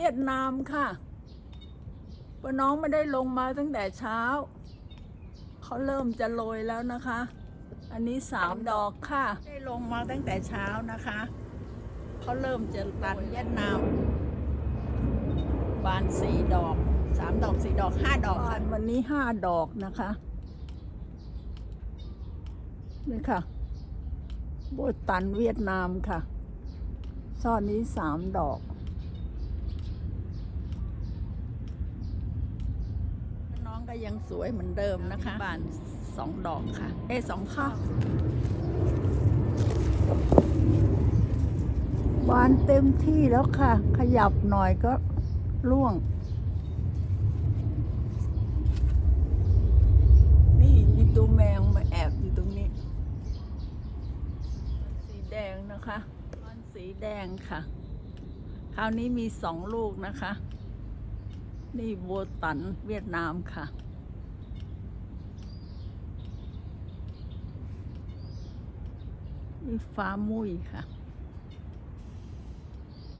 เวียดนามค่ะป้าน้องไม่ได้ลงมาตั้งแต่เช้า เขาเริ่มจะโรยแล้วนะคะ อันนี้สามดอกค่ะ ได้ลงมาตั้งแต่เช้านะคะ เขาเริ่มจะตัดเวียดนาม บานสี่ดอกสามดอกสี่ดอกห้าดอกค่ะวันนี้ห้าดอกนะคะนี่ค่ะโบตันเวียดนามค่ะ ซ่อนนี้สามดอก น้ องก็ยังสวยเหมือนเดิมนะคะบานสองดอกค่ะ เอ้ยสองข้างบานเต็มที่แล้วค่ะ ขยับหน่อยก็ร่วง นี่มีตัวแมงมาแอบอยู่ตรงนี้ สีแดงนะคะมันสีแดงค่ะ คราวนี้มีสองลูกนะคะ นี่โบตันเวียดนามค่ะ นี่ฟ้ามุ้ยค่ะ